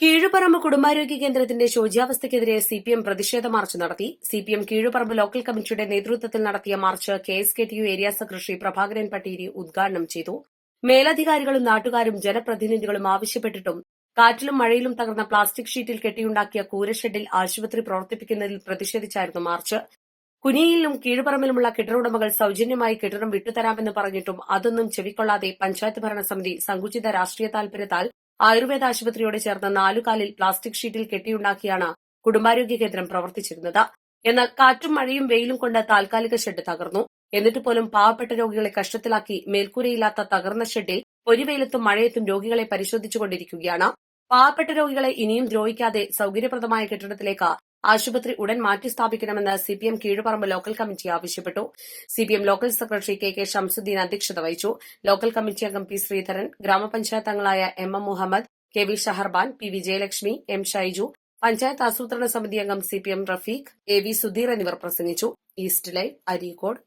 കീഴുപറമ്പ് കുടുംബാരോഗ്യ കേന്ദ്രത്തിന്റെ ശോച്യാവസ്ഥയ്ക്കെതിരെ സി പി എം പ്രതിഷേധ മാർച്ച് നടത്തി. C P M Kizhuparamba local കമ്മിറ്റിയുടെ നേതൃത്വത്തിൽ നടത്തിയ march K S K T U area secretary Prabhakaran Pattiri ഉദ്ഘാടനം ചെയ്തു. മേലധികാരികളും നാട്ടുകാരും ജനപ്രതിനിധികളും ആവശ്യപ്പെട്ടിട്ടും കാറ്റിലും മഴയിലും തകർന്ന പ്ലാസ്റ്റിക് ഷീറ്റിൽ കെട്ടിയുണ്ടാക്കിയ കൂരഷെഡിൽ ആശുപത്രി പ്രവർത്തിപ്പിക്കുന്നതിൽ പ്രതിഷേധിച്ചായിരുന്നു മാർച്ച്. കുനിയിലും കീഴുപറമ്പിലുമുള്ള കെട്ടിട സൌജന്യമായി കെട്ടിടം വിട്ടുതരാമെന്ന് പറഞ്ഞിട്ടും അതൊന്നും ചെവിക്കൊള്ളാതെ പഞ്ചായത്ത് ഭരണസമിതി സങ്കുചിത രാഷ്ട്രീയ താൽപര്യത്താൽ ആയുർവേദ ആശുപത്രിയോട് ചേർന്ന നാലുകാലിൽ പ്ലാസ്റ്റിക് ഷീറ്റിൽ കെട്ടിയുണ്ടാക്കിയാണ് കുടുംബാരോഗ്യ കേന്ദ്രം പ്രവർത്തിച്ചിരുന്നത്. എന്നാൽ കാറ്റും മഴയും വെയിലും കൊണ്ട് താൽക്കാലിക ഷെഡ് തകർന്നു. എന്നിട്ട് പോലും പാവപ്പെട്ട രോഗികളെ കഷ്ടത്തിലാക്കി മേൽക്കൂരയില്ലാത്ത തകർന്ന ഷെഡിൽ പൊരിവെയിലത്തും മഴയത്തും രോഗികളെ പരിശോധിച്ചുകൊണ്ടിരിക്കുകയാണ്. പാവപ്പെട്ട രോഗികളെ ഇനിയും ദ്രോഹിക്കാതെ സൌകര്യപ്രദമായ കെട്ടിടത്തിലേക്ക് ആശുപത്രി ഉടൻ മാറ്റി സ്ഥാപിക്കണമെന്ന് സിപിഎം കീഴുപറമ്പ് ലോക്കൽ കമ്മിറ്റി ആവശ്യപ്പെട്ടു. CPM local secretary K K Shamsuddin അധ്യക്ഷത വഹിച്ചു. ലോക്കൽ കമ്മിറ്റി അംഗം പി ശ്രീധരൻ ഗ്രാമപഞ്ചായത്ത് അംഗങ്ങളായ M M Muhammad K V Shaharban P V Jayalakshmi M Shaiju panchayat ആസൂത്രണ സമിതി അംഗം C P M Rafeeq A V Sudheer എന്നിവർ പ്രസംഗിച്ചു. East Live Areekode.